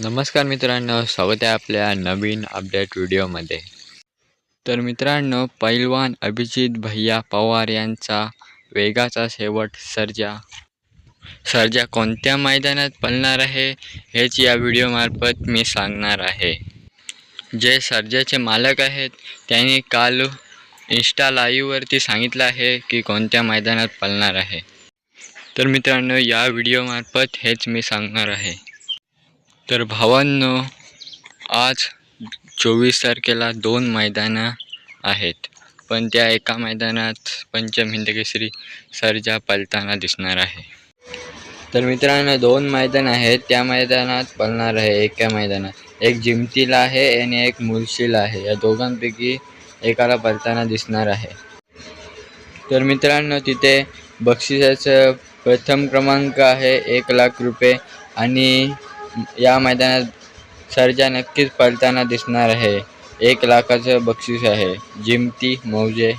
नमस्कार मित्रांनो स्वागत आहे आपल्या नवीन अपडेट व्हिडिओमध्ये तर मित्रांनो पैलवान अभिजित भैया पवार यांचा वेगाचा शेवट सर्जा. सर्जा कोणत्या मैदानात पळणार आहे हेच या व्हिडिओमार्फत मी सांगणार आहे. जे सर्जाचे मालक आहेत त्यांनी काल इन्स्टा लाईव्हवरती सांगितलं आहे की कोणत्या मैदानात पळणार आहे. तर मित्रांनो या व्हिडिओमार्फत हेच मी सांगणार आहे. तर भावांनो आज चोवीस तारखेला दोन मैदानं आहेत. पण त्या एका मैदानात पंचम हिंदकेसरी सर्जा पलताना दिसणार आहे. तर मित्रांनो दोन मैदान आहेत. त्या मैदानात पळणार आहे एका मैदानात. एक जिमतीला आहे आणि एक मुलशीला आहे. या दोघांपैकी एकाला पळताना दिसणार आहे. तर मित्रांनो तिथे बक्षिसाचं प्रथम क्रमांक आहे एक लाख रुपये आणि या मैदानात सर्जा नक्कीच पळताना दिसणार आहे. एक लाखाचं बक्षीस आहे. जिमती मौजे